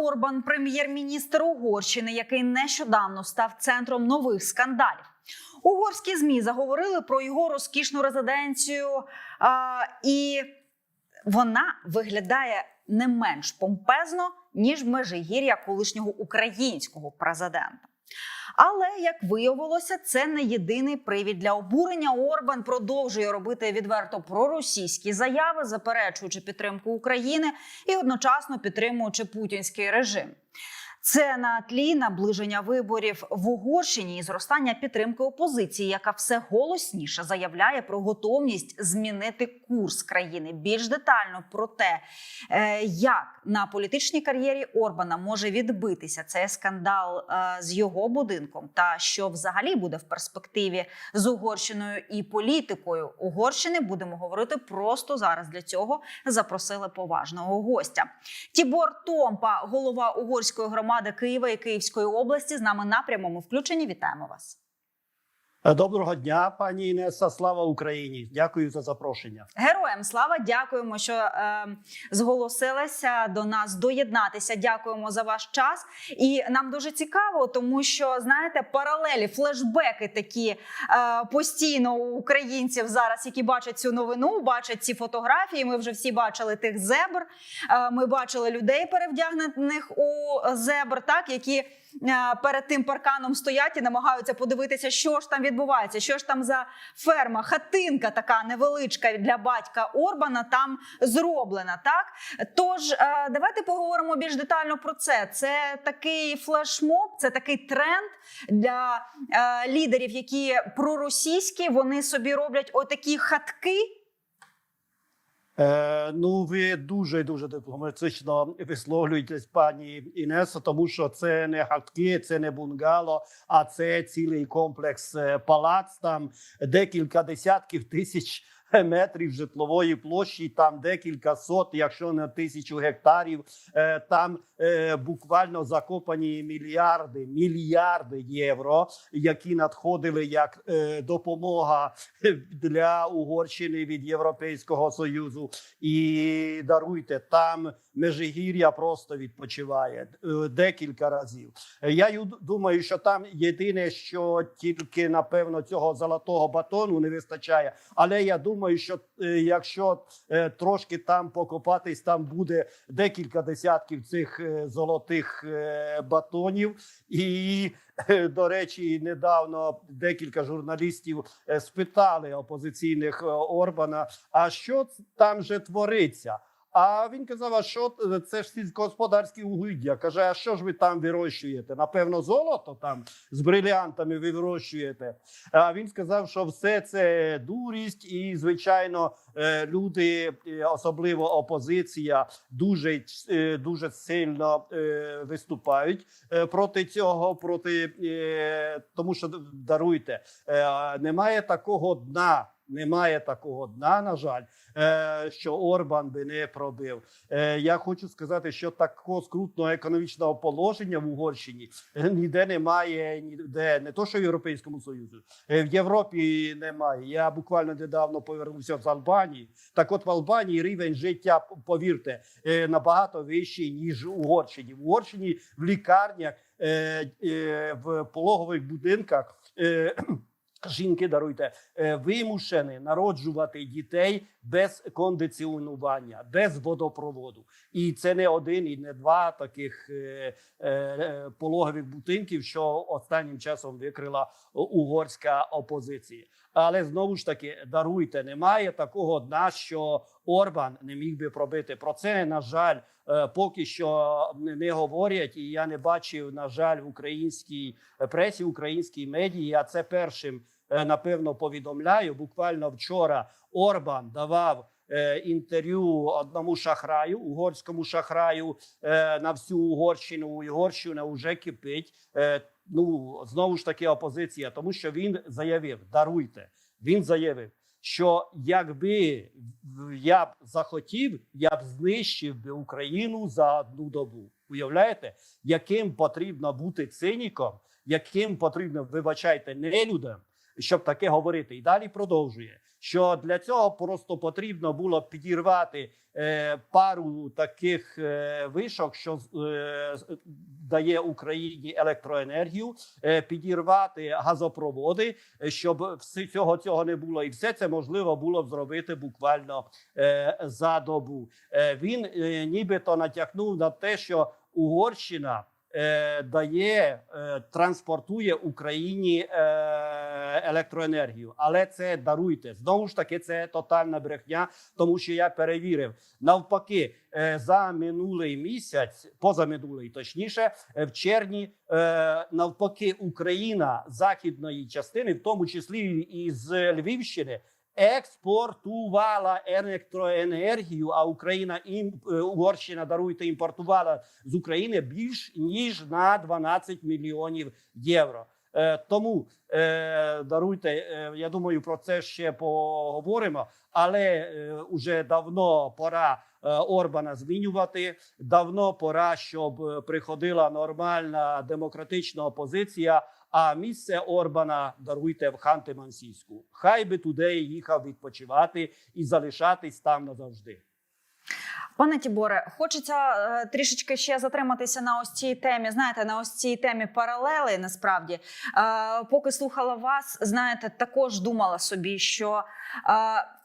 Орбан, прем'єр-міністр Угорщини, який нещодавно став центром нових скандалів. Угорські змі заговорили про його розкішну резиденцію, а, і вона виглядає не менш помпезно ніж межигір'я колишнього українського президента. Але як виявилося, це не єдиний привід для обурення. Орбан продовжує робити відверто проросійські заяви, заперечуючи підтримку України і одночасно підтримуючи путінський режим. Це на тлі наближення виборів в Угорщині і зростання підтримки опозиції, яка все голосніше заявляє про готовність змінити курс країни. Більш детально про те, е, як на політичній кар'єрі Орбана може відбитися цей скандал е, з його будинком, та що взагалі буде в перспективі з Угорщиною і політикою Угорщини, будемо говорити просто зараз. Для цього запросили поважного гостя. Тібор Томпа, голова угорської громади Києва і Київської області, з нами на прямому включенні. Вітаємо вас. Е, Доброго дня, пані Інеса. Слава Україні! Дякую за запрошення. Героям слава, дякуємо, що е, зголосилися до нас доєднатися. Дякуємо за ваш час. І нам дуже цікаво, тому що знаєте, паралелі, флешбеки такі е, постійно у українців зараз, які бачать цю новину, бачать ці фотографії. Ми вже всі бачили тих зебр. Е, ми бачили людей перевдягнених у зебр, так які. Е, Перед тим парканом стоять і намагаються подивитися, що ж там відбувається, що ж там за ферма, хатинка така невеличка для батька Орбана там зроблена. Так тож е, давайте поговоримо більш детально про це. Це такий флешмоб, це такий тренд для е, лідерів, які проросійські. Вони собі роблять отакі хатки. Е, ну, ви дуже дуже дипломатично висловлюєтесь, пані Інесо, тому що це не хатки, це не бунгало, а це цілий комплекс е, палац. Там декілька десятків тисяч метрів житлової площі, там декілька сот, якщо не тисячу гектарів. Е, там е, буквально закопані мільярди, мільярди євро, які надходили як е, допомога для Угорщини від Європейського союзу. І даруйте там Межигір'я просто відпочиває декілька разів. Я думаю, що там єдине, що тільки напевно цього золотого батону не вистачає. Але я думаю, що е, якщо е, трошки там покопатись, там буде декілька десятків цих е, золотих батонів. І до речі, недавно декілька журналістів спитали опозиційних Орбана: а що там же твориться? А він казав: а що це ж сільськогосподарські угіддя? Каже, а що ж ви там вирощуєте? Напевно, золото там з брилянтами ви вирощуєте. А він сказав, що все це дурість, і звичайно, е, люди, е, особливо опозиція, дуже е, дуже сильно виступають проти цього, проти тому, що даруйте, немає такого дна. Немає такого дна, на жаль, е, що Орбан би не пробив. Е, Я хочу сказати, що такого скрутного економічного положення в Угорщині е, ніде немає, ніде не то, що в Європейському Союзі, в Європі немає. Я буквально недавно повернувся з Албанії. Так, от в Албанії рівень життя, повірте, набагато вищий ніж в Угорщині. В Угорщині в лікарнях, в пологових будинках. Жінки даруйте е, вимушені народжувати дітей без кондиціонування, без водопроводу, і це не один і не два таких е, е, пологових будинків, що останнім часом викрила угорська опозиція. Але знову ж таки даруйте, немає такого дна, що Орбан не міг би пробити. Про це на жаль поки що не говорять, і я не бачив на жаль в українській пресі, українській медії. А це першим напевно повідомляю. Буквально вчора Орбан давав. е, Інтерв'ю одному шахраю, угорському шахраю е, на всю Угорщину. Угорщина вже кипить. Е, Ну знову ж таки опозиція, тому що він заявив: даруйте. Він заявив, що якби я б захотів, я б знищив би Україну за одну добу. Уявляєте, яким потрібно бути циніком, яким потрібно, вибачайте, нелюдем, щоб таке говорити. І далі продовжує, що для цього просто потрібно було підірвати е, пару таких е, вишок, що е, дає Україні електроенергію, е, підірвати газопроводи, е, щоб цього цього не було, і все це можливо було б зробити буквально е, за добу. Е, він е, нібито натякнув на те, що Угорщина е, дає, е, транспортує Україні е, електроенергію, але це даруйте знову ж таки. Це тотальна брехня, тому що я перевірив навпаки за минулий місяць, позаминулий точніше, в червні навпаки Україна західної частини, в тому числі і з Львівщини. Експортувала електроенергію, а Україна ім е, Угорщина даруйте імпортувала з України більш ніж на 12 мільйонів євро. Е, тому е, даруйте, е, я думаю, про це ще поговоримо. Але е, уже давно пора е, Орбана змінювати. Давно пора, щоб е, приходила нормальна демократична опозиція. А місце Орбана даруйте в Ханти-Мансійську. Хай би туди їхав відпочивати і залишатись там назавжди. Пане Тіборе, хочеться е, трішечки ще затриматися на ось цій темі. Знаєте, на ось цій темі паралели. Насправді, е, поки слухала вас, знаєте, також думала собі, що е,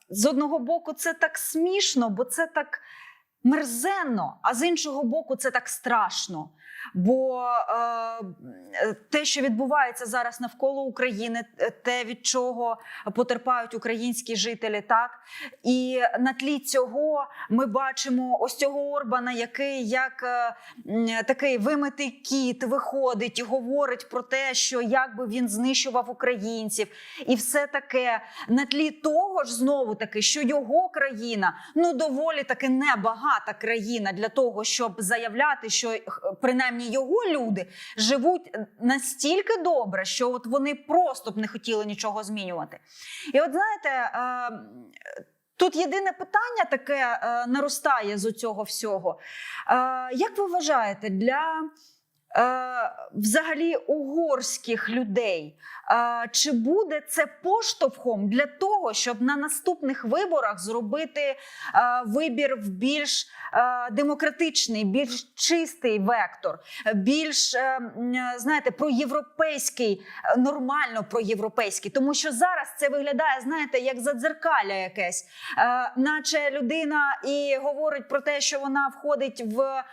з одного боку це так смішно, бо це так мерзенно, а з іншого боку, це так страшно. Бо е, те, що відбувається зараз навколо України, те, від чого потерпають українські жителі, так? І на тлі цього ми бачимо ось цього Орбана, який як е, такий вимитий кіт виходить і говорить про те, що як би він знищував українців, і все таке. На тлі того ж знову таки, що його країна ну доволі таки небагата країна для того, щоб заявляти, що е, принаймні його люди живуть настільки добре, що от вони просто б не хотіли нічого змінювати. І от знаєте. Е, Тут єдине питання таке е, наростає з цього всього. Е, як ви вважаєте, для е, взагалі угорських людей, е, чи буде це поштовхом для того, щоб на наступних виборах зробити е, вибір в більш е, демократичний, більш чистий вектор, більш е, знаєте, проєвропейський, е, нормально проєвропейський, тому що зараз це виглядає, знаєте, як задзеркалля якесь, е, наче людина і говорить про те, що вона входить в е,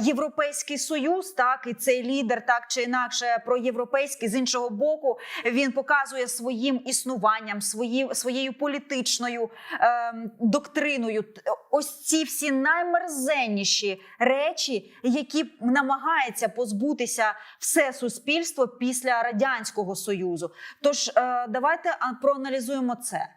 Європейський Союз, так і цей лідер, так чи інакше проєвропейський, з іншого боку, він показує своїм існуванням, свої, своєю політичною е, доктриною. Ось ці всі наймерзенніші речі, які намагається позбутися все суспільство після радянського союзу. Тож е, давайте проаналізуємо це.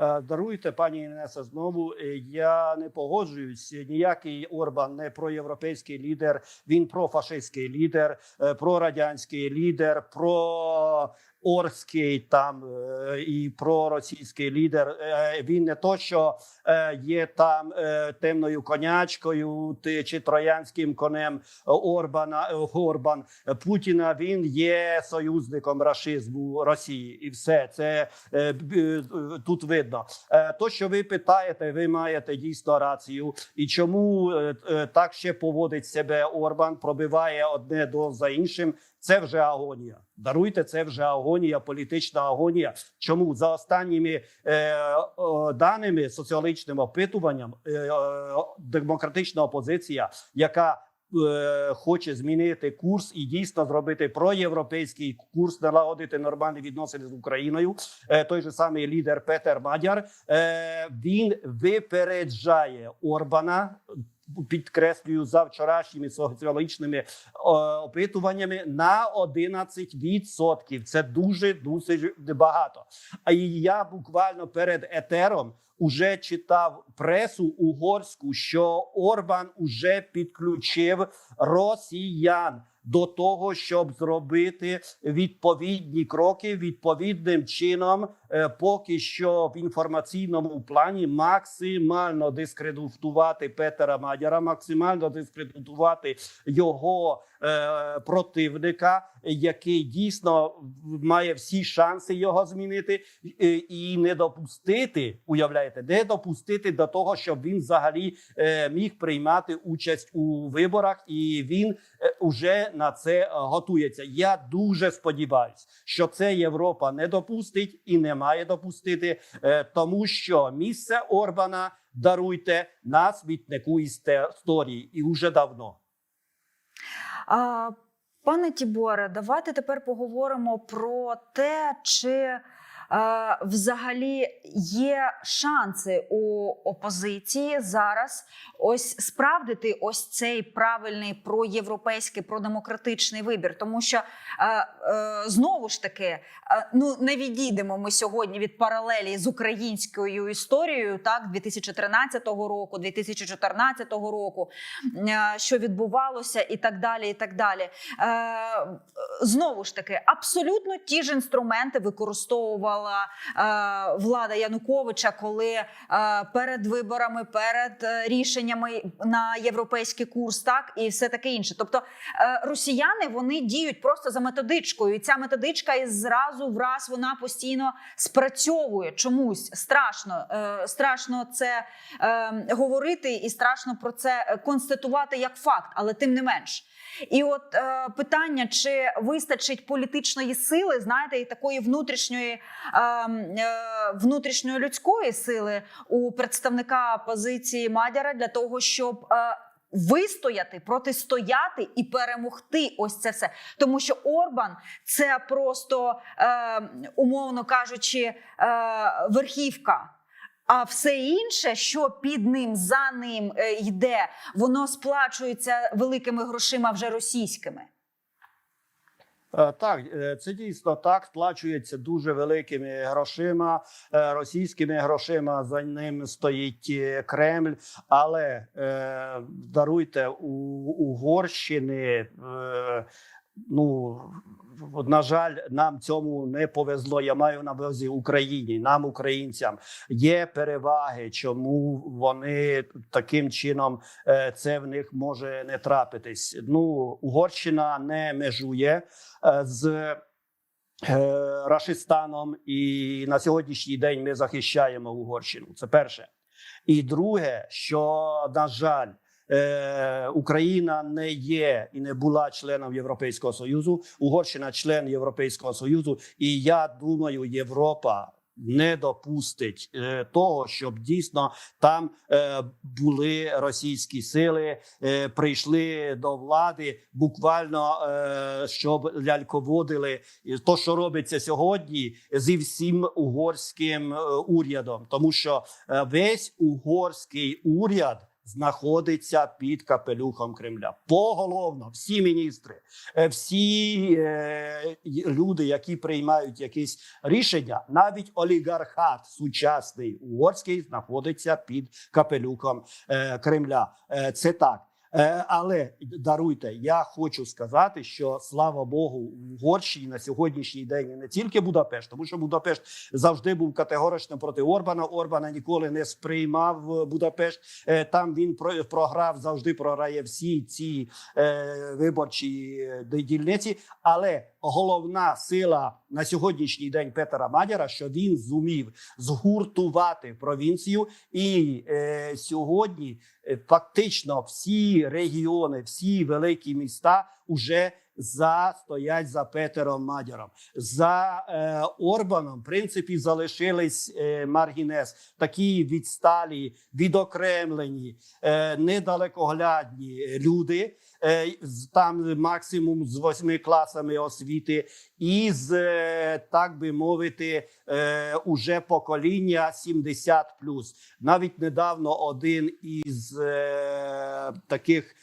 Е, Даруйте, пані Інеса, знову е, я не погоджуюсь. Ніякий Орбан не проєвропейський лідер. Він профашистський лідер, е, прорадянський лідер, про. Орський там е, і проросійський лідер. Е, Він не то, що е, є там темною конячкою чи троянським конем Орбана е, Орбан Путіна. Він є союзником рашизму Росії, і все це тут видно. То, що ви питаєте, ви маєте дійсно рацію. І чому так ще поводить себе Орбан, пробиває одне до за іншим. Це вже агонія. Даруйте, це вже агонія, політична агонія. Чому за останніми е, о, даними соціологічним опитуванням е, е, демократична опозиція, яка е, хоче змінити курс і дійсно зробити проєвропейський курс, налагодити нормальні відносини з Україною. Е, той же самий лідер Петер Мадяр. Е, він випереджає Орбана. Підкреслюю за вчорашніми соціологічними е, опитуваннями на 11%. Це дуже дуже багато. А я буквально перед етером уже читав пресу угорську, що Орбан уже підключив росіян до того, щоб зробити відповідні кроки відповідним чином, е, поки що в інформаційному плані максимально дискредитувати Петера Мадяра, максимально дискредитувати його е, противника, який дійсно має всі шанси його змінити, е, і не допустити, уявляєте, не допустити до того, щоб він взагалі е, міг приймати участь у виборах, і він е, уже на це е, готується. Я дуже сподіваюся, що це Європа не допустить і не має допустити, е, тому що місце Орбана даруйте на смітнику історії і вже давно. Пане Тіборе, давайте тепер поговоримо про те, чи взагалі є шанси у опозиції зараз ось справдити ось цей правильний проєвропейський, продемократичний вибір. Тому що е, е, знову ж таки, е, ну не відійдемо ми сьогодні від паралелі з українською історією, так 2013 року, 2014 року, е, що відбувалося, і так далі. І так далі. Е, знову ж таки, абсолютно ті ж інструменти використовувала е, влада Януковича, коли е, перед виборами, перед е, рішеннями на європейський курс, так і все таке інше. Тобто росіяни вони діють просто за методичкою, і ця методичка і зразу враз вона постійно спрацьовує чомусь. Страшно, страшно це е, говорити, і страшно про це констатувати як факт, але тим не менш. І от е, питання, чи вистачить політичної сили, знаєте, і такої внутрішньої е, е, внутрішньої людської сили у представника позиції Мадяра для того, щоб е, вистояти, протистояти і перемогти ось це все. Тому що Орбан це просто, е, умовно кажучи, е, верхівка. А все інше, що під ним за ним е, йде, воно сплачується великими грошима вже російськими. Е, Так, е, це дійсно так сплачується дуже великими грошима, російськими грошима. За ним стоїть Кремль. Але даруйте у Угорщини. Ну на жаль, нам цьому не повезло. Я маю на увазі Україні, нам, українцям, є переваги, чому вони таким чином е, це в них може не трапитись. Ну, Угорщина не межує е, з. е, Рашистаном, і на сьогоднішній день ми захищаємо Угорщину. Це перше. І друге, що на жаль, е, Україна не є і не була членом Європейського союзу. Угорщина член Європейського союзу, і я думаю, Європа. Не допустить е, того, щоб дійсно там е, були російські сили, е, прийшли до влади, буквально е, щоб ляльководили то, що робиться сьогодні, зі всім угорським е, урядом, тому що е, весь угорський уряд знаходиться під капелюхом Кремля. Поголовно, всі міністри, е, всі е, люди, які приймають якісь рішення, навіть олігархат сучасний угорський знаходиться під капелюхом е, Кремля. Е, це так. Е, Але даруйте, я хочу сказати, що слава Богу, в Угорщині на сьогоднішній день не тільки Будапешт, тому що Будапешт завжди був категорично проти Орбана. Орбана ніколи не сприймав е, Будапешт. Е, Там він про- програв, завжди програє всі ці виборчі дільниці. Але головна сила на сьогоднішній день Петера Мадяра, що він зумів згуртувати провінцію, і е, сьогодні е, фактично всі регіони, всі великі міста уже за стоять за Петером Мадяром. За е, Орбаном, в принципі, залишились е, маргінес, такі відсталі, відокремлені, е, недалекоглядні люди. Е, там максимум з восьми класами освіти, і з е, так би мовити, е, уже покоління 70 Навіть недавно один із таких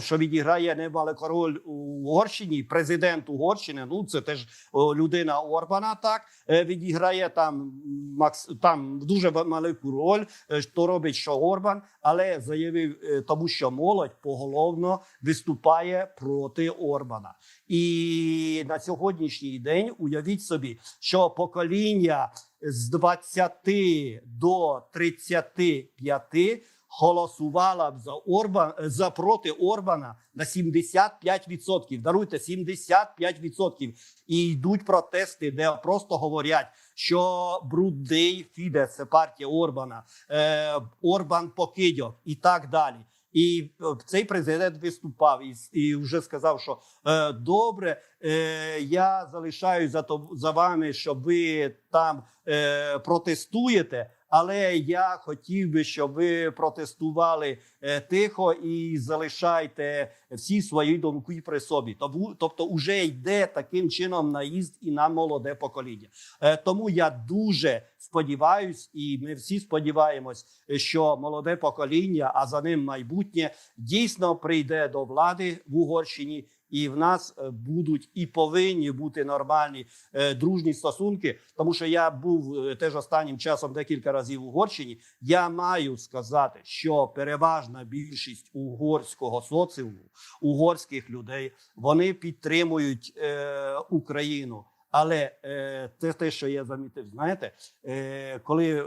що відіграє немаленьку роль у Угорщині. Президент Угорщини, ну це теж людина Орбана, так е, відіграє там макс там дуже маленьку роль. е, То робить що Орбан, але заявив, е, тому що молодь поголовно виступає проти Орбана. І на сьогоднішній день уявіть собі, що покоління з 20 до 35 голосувала б за Орбан за проти Орбана на 75%. Даруйте 75%. І йдуть протести, де просто говорять, що брудний Фідес, це партія Орбана, е, Орбан покидьок і так далі. І е, цей президент виступав і, і вже сказав, що е, добре, е, я залишаю за за вами, щоб ви там е, протестуєте. Але я хотів би, щоб ви протестували е, тихо і залишайте всі свої думки при собі. Тобто, вже йде таким чином наїзд і на молоде покоління. Е, тому я дуже сподіваюсь, і ми всі сподіваємось, що молоде покоління, а за ним майбутнє, дійсно прийде до влади в Угорщині. І в нас е, будуть і повинні бути нормальні е, дружні стосунки. Тому що я був е, теж останнім часом декілька разів в Угорщині. Я маю сказати, що переважна більшість угорського соціуму, угорських людей, вони підтримують е, Україну. Але е, це те, що я замітив, знаєте, е, коли е,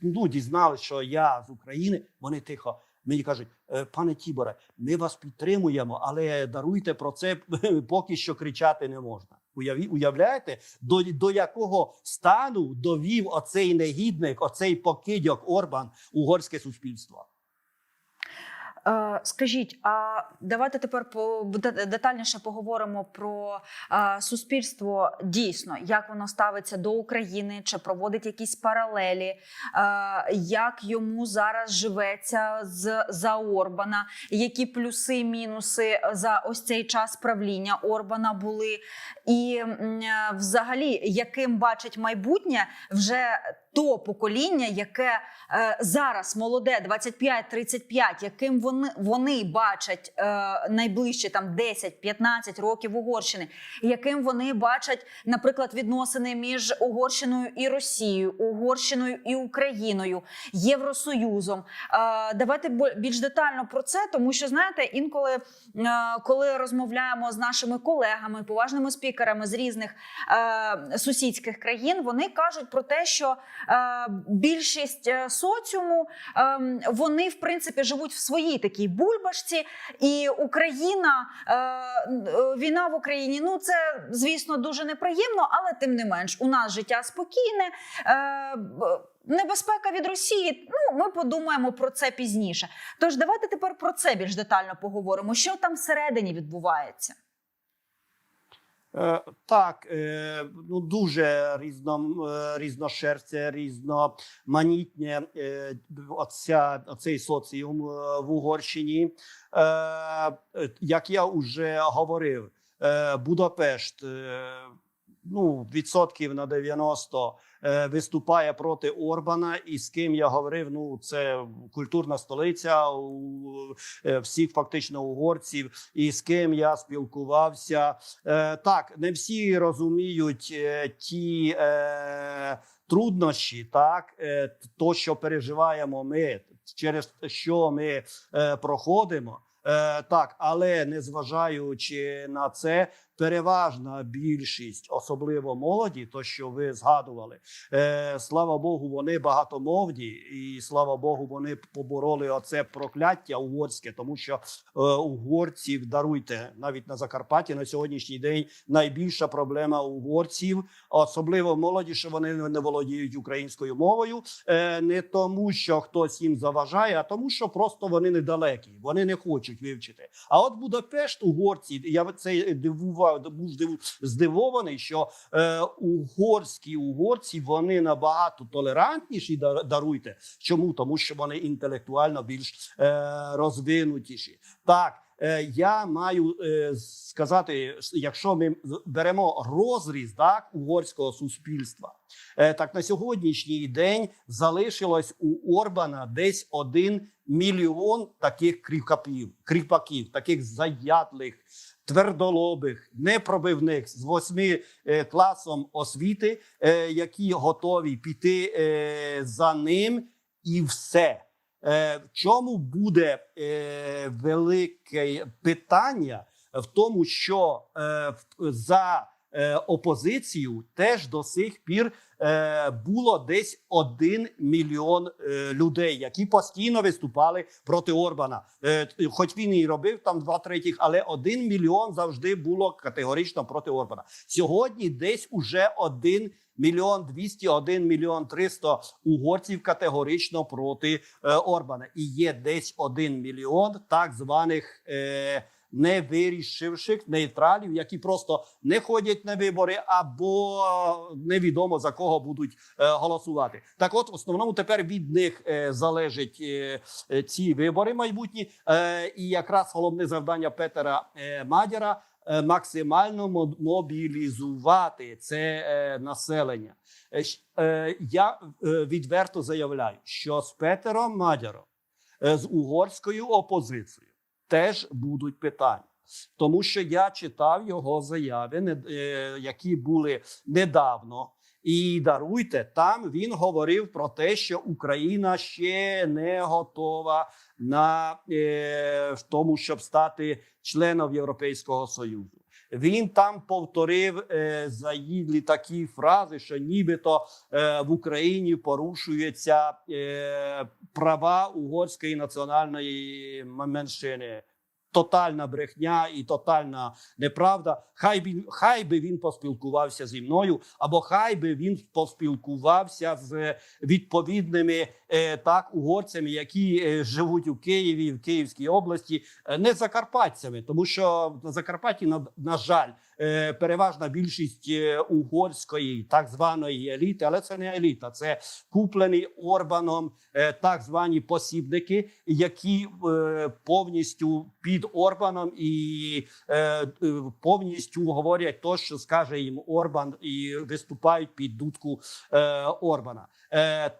ну, дізналися, що я з України, вони тихо мені кажуть, «Е, пане Тіборе, ми вас підтримуємо, але даруйте про це поки що кричати не можна. Уяві, уявляєте, до, до якого стану довів оцей негідник, оцей покидьок Орбан угорське суспільство? Е, Скажіть, а давайте тепер детальніше поговоримо про е, суспільство дійсно, як воно ставиться до України, чи проводить якісь паралелі, е, як йому зараз живеться з за Орбана, які плюси, мінуси за ось цей час правління Орбана були, і взагалі, яким бачить майбутнє вже то покоління, яке е, зараз молоде, 25-35, яким вони, вони бачать е, найближчі там 10-15 років Угорщини, яким вони бачать, наприклад, відносини між Угорщиною і Росією, Угорщиною і Україною, Євросоюзом. Е, давайте більш детально про це, тому що знаєте, інколи, е, коли розмовляємо з нашими колегами, поважними спікерами з різних е, сусідських країн, вони кажуть про те, що більшість е, соціуму е, вони в принципі живуть в своїй такій бульбашці, і Україна, е, е, війна в Україні, ну це звісно дуже неприємно, але тим не менш, у нас життя спокійне. Е, Небезпека від Росії. Ну, ми подумаємо про це пізніше. Тож давайте тепер про це більш детально поговоримо. Що там всередині відбувається? Е, Так, е, ну дуже різно, різношерстя, різноманітне оця, оцей соціум е, в Угорщині. Як я вже говорив, Будапешт ну, відсотків на 90 е, виступає проти Орбана, і з ким я говорив, ну це культурна столиця у е, всіх фактично угорців, і з ким я спілкувався. Е, так, не всі розуміють ті труднощі, так, то, що переживаємо ми, через що ми проходимо. Так, але незважаючи на це, переважна більшість, особливо молоді, то що ви згадували, е, слава Богу, вони багатомовні, і слава Богу, вони побороли оце прокляття угорське, тому що е, угорців даруйте навіть на Закарпатті. На сьогоднішній день найбільша проблема угорців, особливо молоді, що вони не володіють українською мовою, е, не тому, що хтось їм заважає, а тому, що просто вони недалекі, вони не хочуть вивчити. А от Будапешт, угорці, я це дивував, був здивований, що е, угорські угорці вони набагато толерантніші. Даруйте. Чому? Тому що вони інтелектуально більш е, розвинутіші. Так, я маю е, сказати, якщо ми беремо розріз так, угорського суспільства, е, так на сьогоднішній день залишилось у Орбана десь один мільйон таких кріпаків, кріпаків таких заядлих, твердолобих, непробивних з восьми е, класом освіти, е, які готові піти е, за ним, і все. Е, В чому буде е, велике питання в тому, що е, за опозицію теж до сих пір було десь один мільйон е, людей, які постійно виступали проти Орбана. Е, хоч він і робив там два третіх, але один мільйон завжди було категорично проти Орбана. Сьогодні десь уже один мільйон двісті, один мільйон триста угорців категорично проти е, Орбана. І є десь один мільйон так званих. Е, не вирішивших нейтралів, які просто не ходять на вибори, або невідомо за кого будуть е, голосувати. Так, от в основному тепер від них е, залежать е, е, ці вибори майбутні, е, і якраз головне завдання Петера е, Мадяра е, максимально мобілізувати це е, населення. Е, е, Я е, відверто заявляю, що з Петером Мадяром, е, з угорською опозицією теж будуть питання. Тому що я читав його заяви, е, які були недавно. І даруйте, там він говорив про те, що Україна ще не готова на е, в тому, щоб стати членом Європейського Союзу. Він там повторив е, заїдлі такі фрази, що нібито е, в Україні порушуються е, права угорської національної меншини. Тотальна брехня і тотальна неправда. Хай він хай би він поспілкувався зі мною, або хай би він поспілкувався з відповідними е, так угорцями, які е, живуть у Києві, в Київській області, е, не закарпатцями, тому що на Закарпатті на, на жаль. Е, Переважна більшість е, угорської так званої еліти, але це не еліта, це куплені Орбаном е, так звані посібники, які повністю під Орбаном і повністю говорять то, що скаже їм Орбан, і виступають під дудку Орбана.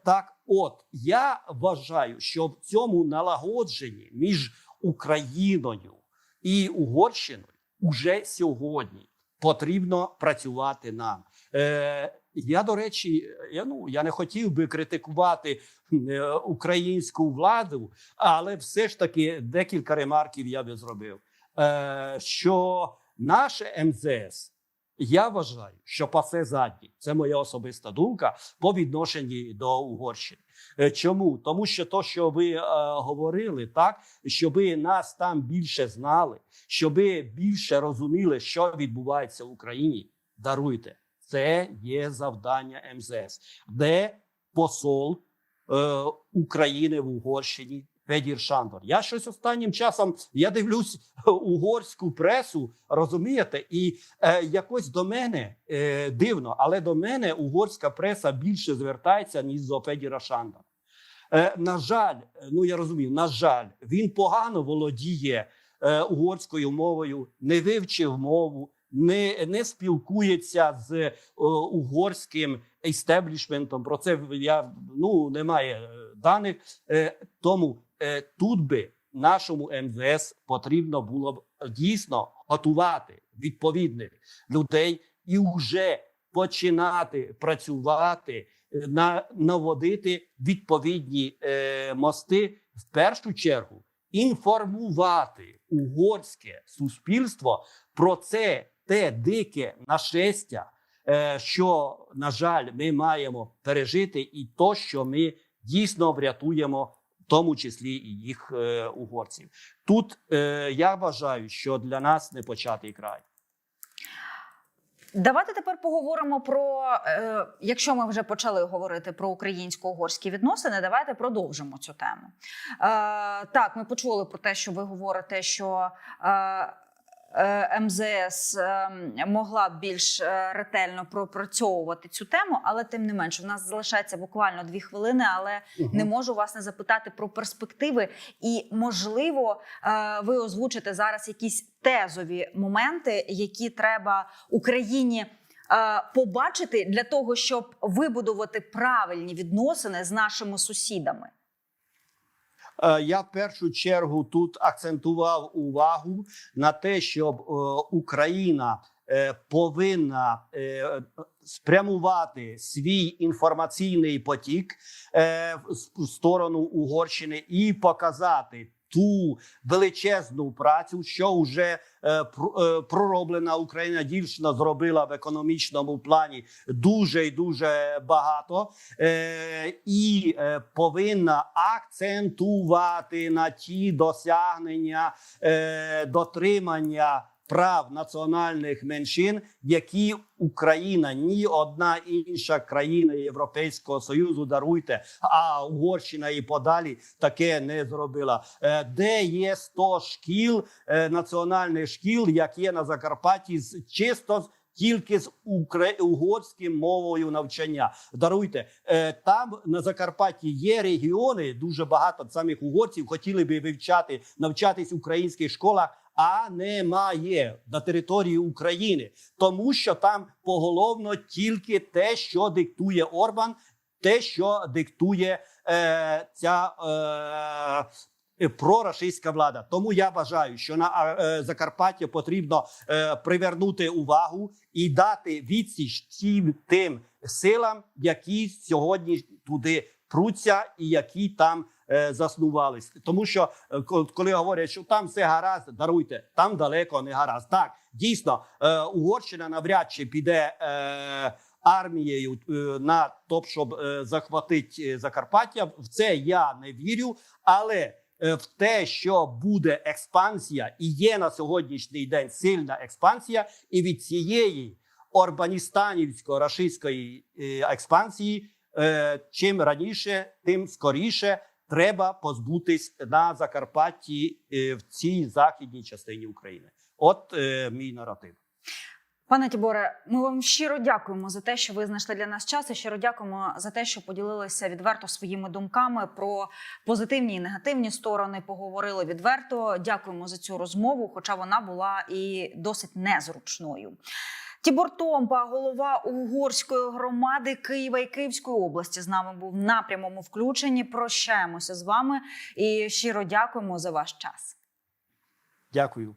Так, от я вважаю, що в цьому налагодженні між Україною і Угорщиною уже сьогодні потрібно працювати нам. Е, я до речі, я ну я не хотів би критикувати е, українську владу, але все ж таки декілька ремарків я би зробив. Е, що наше МЗС, я вважаю, що пасе задні. Це моя особиста думка по відношенні до Угорщини. Е, Чому? Тому що то, що ви е, говорили, так щоб нас там більше знали, щоб більше розуміли, що відбувається в Україні. Даруйте, це є завдання МЗС, де посол е, України в Угорщині. Федір Шандор. Я щось останнім часом я дивлюсь угорську пресу, розумієте, і е, якось до мене е, дивно, але до мене угорська преса більше звертається ніж до Федіра Шандора. Е, на жаль, ну я розумію, на жаль, він погано володіє е, угорською мовою, не вивчив мову, не, не спілкується з е, угорським істеблішментом. Про це я ну немає даних. Тому тут би нашому МВС потрібно було б дійсно готувати відповідних людей і вже починати працювати е, наводити відповідні е, мости в першу чергу інформувати угорське суспільство про це те дике нашестя, е, що на жаль ми маємо пережити, і то, що ми дійсно врятуємо, тому числі і їх е, угорців. Тут е, я вважаю, що для нас не початий край. Давайте тепер поговоримо про е, якщо ми вже почали говорити про українсько-угорські відносини, давайте продовжимо цю тему. Е, так, ми почули про те, що ви говорите, що. Е, МЗС е, могла б більш е, ретельно пропрацьовувати цю тему, але тим не менше, в нас залишається буквально дві хвилини, але не можу вас не запитати про перспективи, і можливо, е, ви озвучите зараз якісь тезові моменти, які треба Україні. е, Побачити для того, щоб вибудувати правильні відносини з нашими сусідами. Е, Я в першу чергу тут акцентував увагу на те, щоб е, Україна е, повинна спрямувати свій інформаційний потік в сторону Угорщини і показати. Ту величезну працю, що вже е, е, пророблена Україна дівчина зробила в економічному плані дуже і дуже багато, е, і е, повинна акцентувати на ті досягнення е, дотримання прав національних меншин, які Україна ні одна інша країна Європейського союзу даруйте, а Угорщина і подалі таке не зробила. Е, Де є 100 шкіл е, національних шкіл, як є на Закарпатті, чисто тільки з угорським мовою навчання. Даруйте е, там на Закарпатті є регіони. Дуже багато самих угорців хотіли би вивчати, навчатись в українських школах. А немає на території України, тому що там поголовно тільки те, що диктує Орбан, те, що диктує е, ця е, прорашистська влада. Тому я вважаю, що на е, Закарпаття потрібно е, привернути увагу і дати відсіч тим тим силам, які сьогодні туди пруться і які там заснувались. Тому що е, коли говорять, що там все гаразд, даруйте, там далеко не гаразд. Так дійсно, е, Угорщина навряд чи піде. Е, Армією е, на топ, щоб е, захватити Закарпаття, в це я не вірю. Але е, в те, що буде експансія, і є на сьогоднішній день сильна експансія, і від цієї орбаністанівсько-рашистської е, експансії, е, чим раніше, тим скоріше треба позбутись на Закарпатті е, в цій західній частині України. От е, мій наратив. Пане Тіборе, ми вам щиро дякуємо за те, що ви знайшли для нас час. І щиро дякуємо за те, що поділилися відверто своїми думками про позитивні і негативні сторони. Поговорили відверто. Дякуємо за цю розмову, хоча вона була і досить незручною. Тібор Томба, голова угорської громади Києва і Київської області, з нами був на прямому включенні. Прощаємося з вами і щиро дякуємо за ваш час. Дякую.